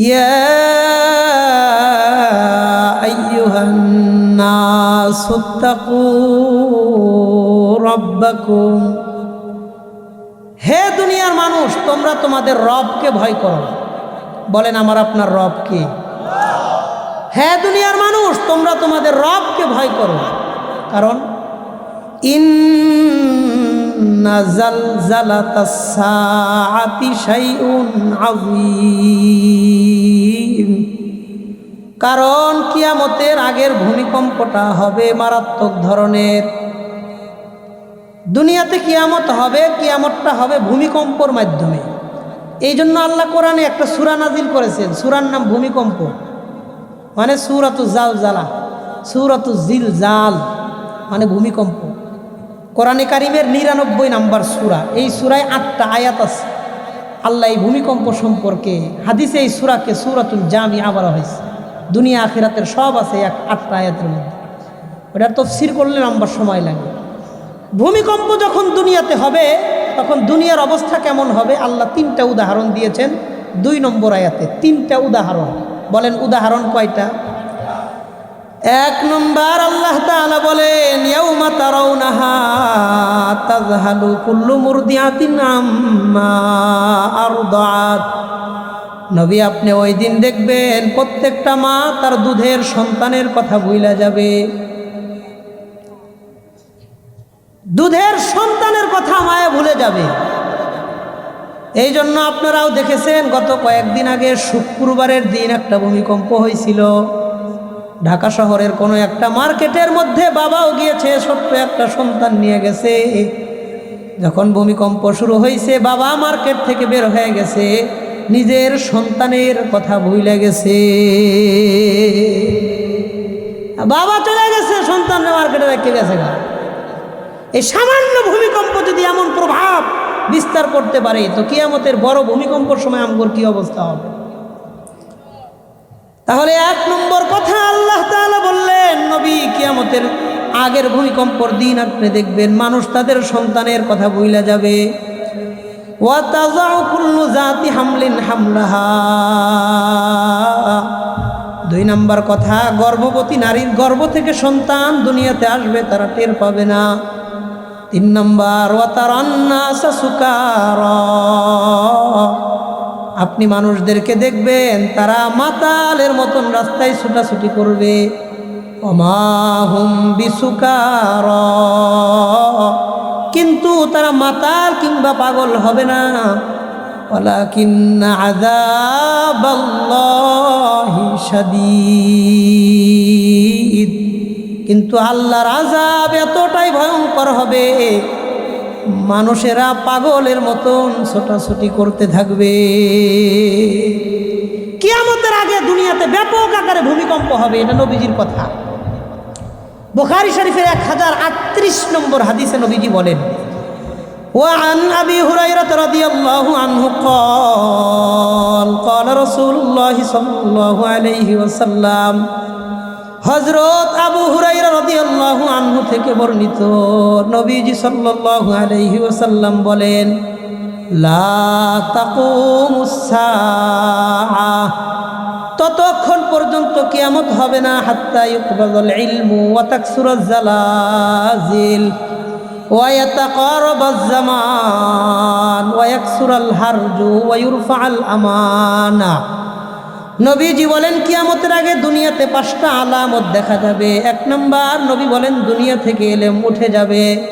يا أيها الناس اتقوا ربكم হে দুনিয়ার মানুষ তোমরা তোমাদের রবকে ভয় করো বলেন আমার আপনার রব কে হে দুনিয়ার মানুষ তোমরা তোমাদের রবকে ভয় করো কারণ ইন্না কারণ কিয়ামতের আগের ভূমিকম্পটা হবে মারাত্মক ধরনের। দুনিয়াতে কিয়ামত হবে, কিয়ামতটা হবে ভূমিকম্পর মাধ্যমে। এই জন্য আল্লাহ কোরআনে একটা সুরা নাজিল করেছেন। সুরার নাম ভূমিকম্প। মানে সুরাতু জাল জালা সুরাতু জিল জাল মানে ভূমিকম্প। কোরআনে কারিমের নিরানব্বই নাম্বার সুরা। এই সুরায় আটটা আয়াত আছে। আল্লাহ এই ভূমিকম্প সম্পর্কে হাদিসে এই সুরাকে সুরাতুল জামি আবার হয়েছে। দুনিয়া আখিরাতের সব আছে এক আটটা আয়াতের মধ্যে। ওটার তফসির করলে নাম্বার সময় লাগে। ভূমিকম্প যখন দুনিয়াতে হবে, তখন দুনিয়ার অবস্থা কেমন হবে? আল্লাহ তিনটা উদাহরণ দিয়েছেন। দুই নম্বর আয়াতে তিনটা উদাহরণ। বলেন উদাহরণ কয়টা? এক নম্বর আল্লাহ তাআলা বলেন নবী, আপনি ওই দিন দেখবেন প্রত্যেকটা মা তার দুধের সন্তানের কথা ভুইলা যাবে। দুধের সন্তানের কথা মায়া ভুলে যাবে। এই জন্য আপনারাও দেখেছেন, গত কয়েকদিন আগে শুক্রবারের দিন একটা ভূমিকম্প হয়েছিল। ঢাকা শহরের কোনো একটা মার্কেটের মধ্যে বাবাও গিয়েছে, ছোট্ট একটা সন্তান নিয়ে গেছে। যখন ভূমিকম্প শুরু হয়েছে, বাবা মার্কেট থেকে বের হয়ে গেছে, নিজের সন্তানের কথা ভুলে গেছে। বাবা চলে গেছে সন্তান মার্কেটে রেখে গেছে এই সামান্য ভূমিকম্প যদি এমন প্রভাব বিস্তার করতে পারে, তো কিয়ামতের বড় ভূমিকম্পর সময় আমগর কি অবস্থা হবে? তাহলে এক নম্বর কথা আল্লাহ তাআলা বললেন, নবী কিয়ামতের আগের ভূমিকম্পর দিন আপনি দেখবেন মানুষ তাদের সন্তানের কথা বইলা যাবে। জাতি হামলিন হামলাহা। দুই নাম্বার কথা, গর্ভবতী নারীর গর্ভ থেকে সন্তান দুনিয়াতে আসবে, তারা টের পাবে না। তিন নম্বর সুকার। আপনি মানুষদেরকে দেখবেন, তারা মাতালের মতন রাস্তায় ছুটাছুটি করবে। অমাহুম বিসুকার। কিন্তু তারা মাতাল কিংবা পাগল হবে না। কিন্তু আল্লাহর আজাব এতটাই ভয়ঙ্কর হবে মানুষেরা পাগলের মতন ছোটাছুটি করতে থাকবে কিয়ামতের আগে দুনিয়াতে ব্যাপক আকারে ভূমিকম্প হবে এটা নবীজির কথা বুখারী শরীফের এক হাজার আটত্রিশ নম্বর হাদিসে নবীজি বলেন وعن أبي هريرة رضي الله عنه قال قال رسول الله صلى الله عليه وسلم হজরত আবু হুরাইরা রাদিয়াল্লাহু আনহু থেকে বর্ণিত নবীজি সাল্লাল্লাহু আলাইহি ওয়াসাল্লাম বলেন, লা তাকুমুস সাআ ততক্ষণ পর্যন্ত কিয়ামত হবে না, হাত্তা ইউকবাল ইলমু ওয়া তাকসুরাজ জালাজিল, ওয়া ইয়াতাকারাবাজ জামান, ওয়া হারজু, ওয়া ইউরফাআল আমানা। নবীজি বলেন, কিয়ামতের আগে দুনিয়াতে পাঁচটা আলামত দেখা যাবে। এক নম্বর, নবী বলেন, দুনিয়া থেকে এলেম উঠে যাবে।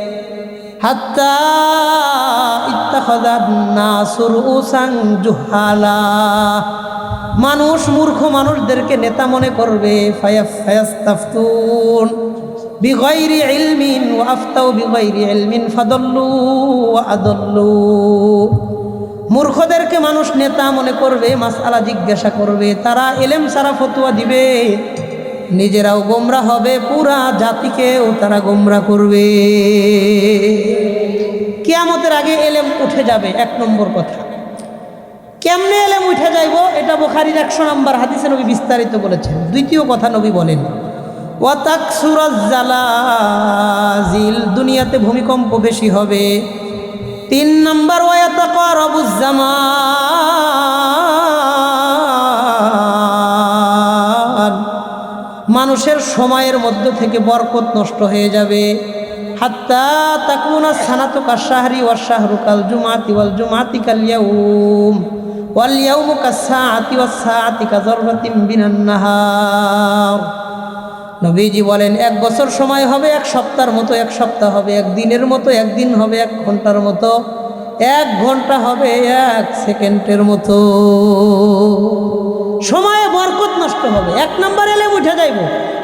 জুহালা। মানুষ, মূর্খ মানুষদেরকে নেতা মনে করবে, ফায়াস ফায়াস্তাফতুন ফাদল্লু আদল্লু। মূর্খদেরকে মানুষ নেতা মনে করবে, মাসালা জিজ্ঞাসা করবে, তারা এলেম সারা ফতুয়া দিবে। নিজেরাও গোমরা হবে, পুরা জাতিকেও তারা গোমরা করবে। কেয়ামতের আগে এলেম উঠে যাবে, এক নম্বর কথা। কেমনে এলেম উঠে যাইব, এটা বোখারির একশো নম্বর হাদিসে নবী বিস্তারিত বলেছেন। দ্বিতীয় কথা নবী বলেন, ওয়াতাকসুরাজ্জালাজিল দুনিয়াতে ভূমিকম্প বেশি হবে। তিন নম্বর মানুষের সময়ের মধ্য থেকে বরকত নষ্ট হয়ে যাবে। হাত্তা তাকুনা সানাতুকা শাহরি ওয়া শাহরু কাল জুমাতি ওয়াল জুমাতি কাল ইয়াউম ওয়াল ইয়াউমু কাসসাআতি ওয়াস সাআতি কাযররাতিন বিনান নাহার। নবীজি বলেন, এক বছর সময় হবে, এক সপ্তাহের মতো, এক সপ্তাহ হবে, এক দিনের মতো একদিন হবে, এক ঘণ্টার মতো, এক ঘণ্টা হবে, এক সেকেন্ডের মতো। সময়ে বরকত নষ্ট হবে। এক নম্বর এলে উঠে যাইব,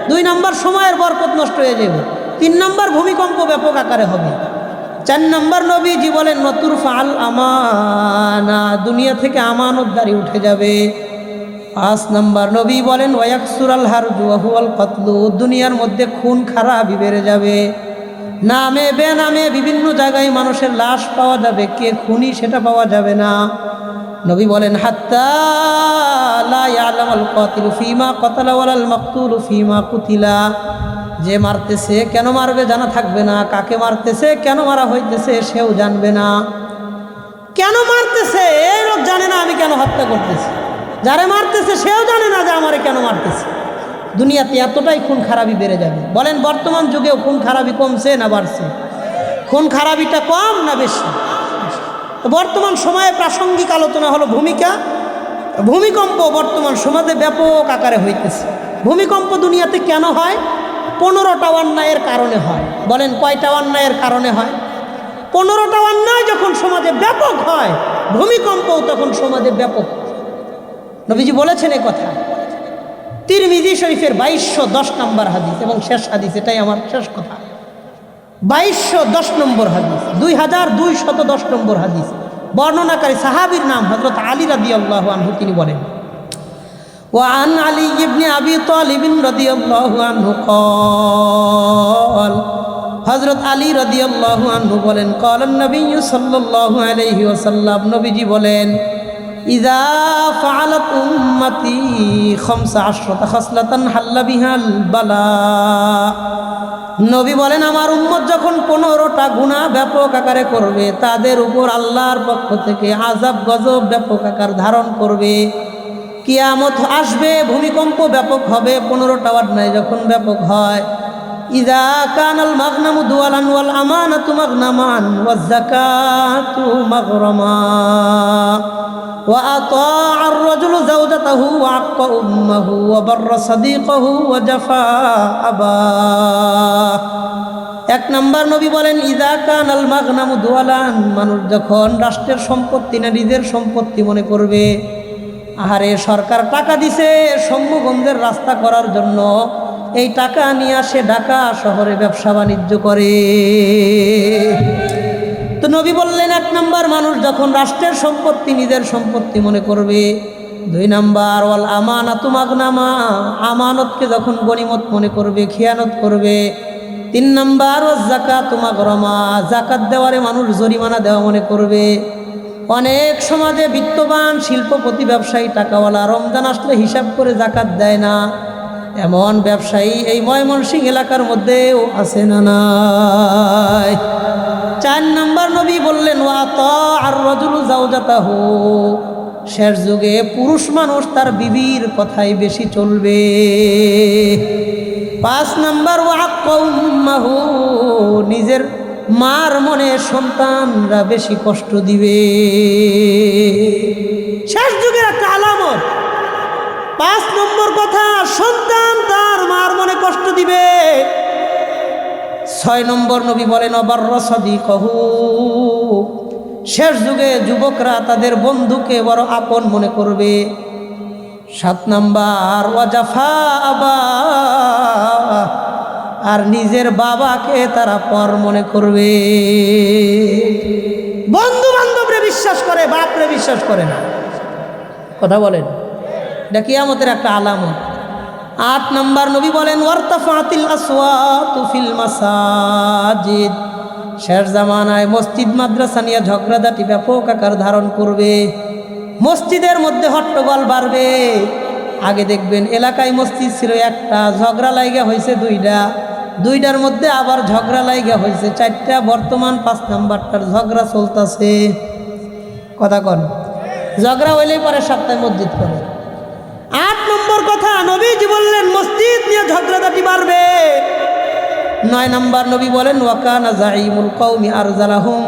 দুই নম্বর সময়ের বরকত নষ্ট হয়ে যাইব, তিন নম্বর ভূমিকম্প ব্যাপক আকারে হবে। চার নাম্বার নবীজি বলেন নতুর ফাল আমানা, দুনিয়া থেকে আমানতদারি উঠে যাবে। পাঁচ নম্বর নবী বলেন ওয়াকসুর আল হারজুয়াহুয়াল কতলু দুনিয়ার মধ্যে খুন খারাপই বেড়ে যাবে। নামে বেনামে বিভিন্ন জায়গায় মানুষের লাশ পাওয়া যাবে, কে খুনি সেটা পাওয়া যাবে না। নবী বলেন কাতিলু কতালা যে মারতেছে, কেন মারবে জানা থাকবে না। কাকে মারতেছে, কেন মারা হইতেছে, সেও জানবে না। কেন মারতেছে, এই জানে না আমি কেন হত্যা করতেছি। যারে মারতেছে, সেও জানে না যে আমারে কেন মারতেছে। দুনিয়াতে এতটাই খুন খারাপি বেড়ে যাবে। বলেন, বর্তমান যুগেও খুন খারাপি কমছে না বাড়ছে? খুন খারাপিটা কম না বেশি? বর্তমান সময়ে প্রাসঙ্গিক আলোচনা হলো ভূমিকা। ভূমিকম্প বর্তমান সমাজে ব্যাপক আকারে হইতেছে। ভূমিকম্প দুনিয়াতে কেন হয়? পনেরোটা অন্যায়ের কারণে হয়। বলেন কয়টা অন্যায়ের কারণে হয়? পনেরোটা অন্যায় যখন সমাজে ব্যাপক হয়, ভূমিকম্পও তখন সমাজে ব্যাপক। নবীজি বলেছেন এই কথা। তিরমিজি শরীফের বাইশশো দশ নম্বর হাদিস এবং শেষ হাদিস, এটাই আমার শেষ কথা। বাইশশো দশ নম্বর হাদিস দুই হাজার দুই শত দশ নম্বর হাদিস বর্ণনাকারী সাহাবির নাম হজরত আলী রাদি আল্লাহ আনহু তিনি বলেন وعن علي بن أبي طالب رضي الله عنه قال হজরত আলী রদি আল্লাহ আনহু বলেন কলন নবী সাল্লাল্লাহু আলাইহি ওয়াসাল্লাম নবীজি বলেন ইজা ফাআলাত উম্মতি খামসা আশরাতা খাসলাতান হাল্লা বিহাল বালা নবী বলেন, আমার উম্মত যখন পনেরোটা গুণা ব্যাপক আকারে করবে, তাদের উপর আল্লাহর পক্ষ থেকে আজাব গজব ব্যাপক আকার ধারণ করবে। কিয়ামত আসবে, ভূমিকম্প ব্যাপক হবে, পনেরোটা অন্যায় যখন ব্যাপক হয়। কানাল মাগনামু দুয়ালান এক নম্বর নবী বলেন, ইদা কানাল মাগনামু দুয়ালান, মানুষ যখন রাষ্ট্রের সম্পত্তি না নিজের সম্পত্তি মনে করবে, আহারে সরকার টাকা দিছে সম্মুগন্ধের রাস্তা করার জন্য এই টাকা নিয়ে আসে ঢাকা শহরে ব্যবসা বাণিজ্য করে। তো নবী বললেন, এক নাম্বার মানুষ যখন রাষ্ট্রের সম্পত্তি, নিজের সম্পত্তি মনে করবে। দুই নাম্বার, ওয়াল আমানাতু মাগনামা, আমানতকে যখন গনিমত মনে করবে, খেয়ানত করবে। তিন নাম্বার ও জাকাত মাগরমা জাকাত দেওয়ারে মানুষ জরিমানা দেওয়া মনে করবে। অনেক সমাজে বিত্তবান, শিল্পপতি, ব্যবসায়ী, টাকাওয়ালা, রমজান আসলে হিসাব করে জাকাত দেয় না। এমন ব্যবসায়ী এই ময়মনসিং এলাকার মধ্যেও আছে না নাই? চার নাম্বার নবী বললেন, ওয়া আর রজুলু যাওজাতাহু। শেষ যুগে পুরুষ মানুষ তার বিবির কথাই বেশি চলবে। পাঁচ নাম্বার ওয়াক্কৌম্মাহু নিজের মার মনে সন্তানরা বেশি কষ্ট দিবে। শেষ যুগের একটা পাঁচ নম্বর কথা, সন্তান তার মার মনে কষ্ট দিবে। ছয় নম্বর নবী বলেন অবার রসদি কহু শেষ যুগে যুবকরা তাদের বন্ধুকে বড় আপন মনে করবে। সাত নাম্বার, ওয়াজাফা আবা। আর নিজের বাবাকে তারা পর মনে করবে। বন্ধু বান্ধবরে বিশ্বাস করে, বাপরে বিশ্বাস করে না। কথা বলেন। এটা কিয়ামতের একটা আলামত। আট নম্বর নবী বলেন, ওয়ার্তাফাতিল শেষ জামানায় মসজিদ, মাদ্রাসা নিয়ে ঝগড়াঝাটি ব্যাপক আকার ধারণ করবে। মসজিদের মধ্যে হট্টগোল বাড়বে। আগে দেখবেন এলাকায় মসজিদ ছিল একটা, ঝগড়া লাইগা হয়েছে দুইটা। দুইটার মধ্যে আবার ঝগড়া লাইগা হয়েছে চারটা, বর্তমান পাঁচ নাম্বারটার ঝগড়া চলতেছে। কথা কন, ঝগড়া হইলেই পরে সপ্তাহে মসজিদ করে আট নম্বর কথা, নবীজি বললেন, মসজিদ নিয়ে ঝগড়াঝাটি বাড়বে। নয় নম্বর, নবী বলেন ওয়াকানা কৌমি আর জালাহুম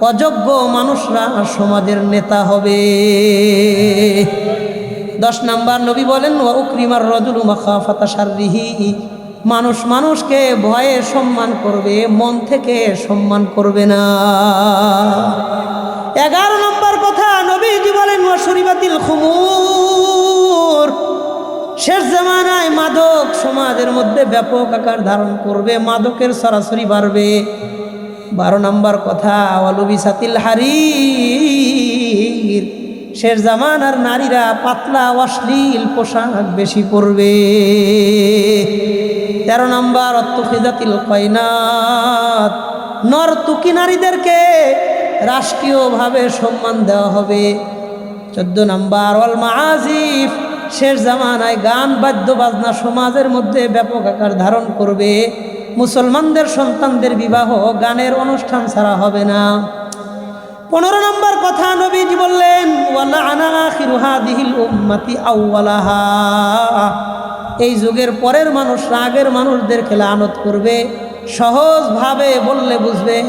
অযোগ্য মানুষরা সমাজের নেতা হবে। দশ নম্বর, নবী বলেন, ওয়া উকরিমার রজুল মাখাফাতা শাররিহি। মানুষ মানুষকে ভয়ে সম্মান করবে, মন থেকে সম্মান করবে না। এগারো নম্বর কথা, নবীজি বলেন, ওয়া শরীবাতিল খুমুর। শেষ জামানায় মাদক সমাজের মধ্যে ব্যাপক আকার ধারণ করবে, মাদকের সরাসরি বাড়বে। বারো নম্বর কথা অলবি সাতিল হারির। শেষ জামানার নারীরা পাতলা, অশ্লীল পোশাক বেশি পরবে। তেরো নম্বর, অত্তখিজাতিল কয়নাত। নর্তুকি নারীদেরকে রাষ্ট্রীয়ভাবে সম্মান দেওয়া হবে। চোদ্দ নম্বর অল মাজিফ শেষ জামানায় গান, বাদ্য, বাজনা সমাজের মধ্যে ব্যাপক আকার ধারণ করবে। মুসলমানদের সন্তানদের বিবাহ গানের অনুষ্ঠান ছাড়া হবে না। পনেরো নম্বর কথা নবীজি বললেন এই যুগের পরের মানুষ, আগের মানুষদের খেলে আনত করবে, সহজভাবে বললে বুঝবেন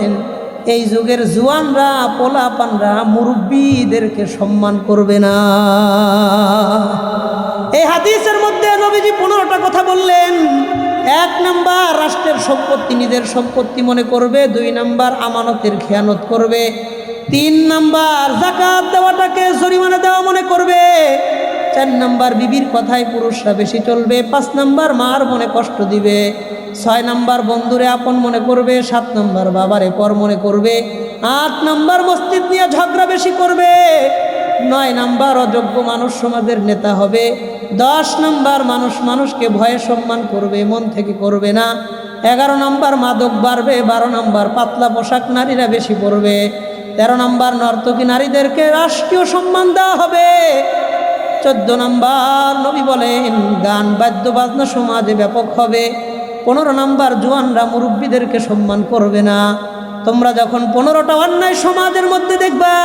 এই যুগের জুয়ানরা, পোলাপানরা মুরব্বীদেরকে সম্মান করবে না। এই হাদিসের মধ্যে নবীজি পনেরোটা কথা বললেন। এক নাম্বার, রাষ্ট্রের সম্পত্তি নিজের সম্পত্তি মনে করবে। দুই নাম্বার, আমানতের খেয়ানত করবে। তিন নাম্বার জাকাত দেওয়াটাকে জরিমানা দেওয়া মনে করবে। চার নাম্বার বিবির কথায় পুরুষরা বেশি চলবে, পাঁচ নাম্বার মার মনে কষ্ট দিবে, ছয় নাম্বার বন্ধুরে আপন মনে করবে, সাত নাম্বার বাবারে পর মনে করবে, আট নাম্বার মসজিদ নিয়ে ঝগড়া বেশি করবে, নয় নাম্বার অযোগ্য মানুষ সমাজের নেতা হবে, দশ নাম্বার মানুষ মানুষকে ভয়ে সম্মান করবে, মন থেকে করবে না, এগারো নাম্বার মাদক বাড়বে, বারো নাম্বার পাতলা পোশাক নারীরা বেশি পড়বে তেরো নাম্বার নর্তকী নারীদেরকে রাষ্ট্রীয় সম্মান দেওয়া হবে চোদ্দ নম্বর নবী বলেন, গান, বাদ্য, বাজনা সমাজে ব্যাপক হবে। পনেরো নাম্বার, জোয়ানরা মুরব্বীদেরকে সম্মান করবে না। তোমরা যখন পনেরোটা অন্যায় সমাজের মধ্যে দেখবা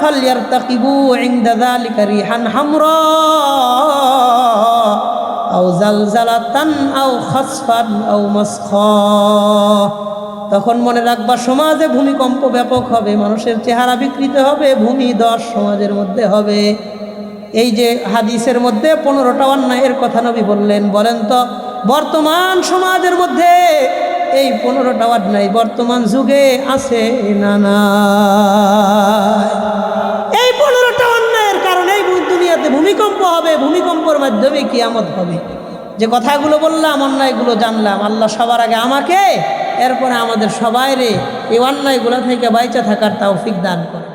ফালিয়ার তাকিবু ইংদা যালিকা রিহান হামরা, আও জালজালাতান, আও খাসফান, আও মাসখা। তখন মনে রাখবা, সমাজে ভূমিকম্প ব্যাপক হবে, মানুষের চেহারা বিকৃত হবে, ভূমি দশ সমাজের মধ্যে হবে। এই যে হাদিসের মধ্যে পনেরোটা অন্যায়ের কথা নবী বললেন, বলেন তো, বর্তমান সমাজের মধ্যে এই পনেরোটা অন্যায় বর্তমান যুগে আছে না না এই পনেরোটা অন্যায়ের কারণে দুনিয়াতে ভূমিকম্প হবে, ভূমিকম্পর মাধ্যমে কিয়ামত হবে। যে কথাগুলো বললাম, অন্যায়গুলো জানলাম, আল্লাহ সবার আগে আমাকে, এরপরে আমাদের সবাইরে এই অন্যায়গুলো থেকে বাইচা থাকার তাও ফিক দান করে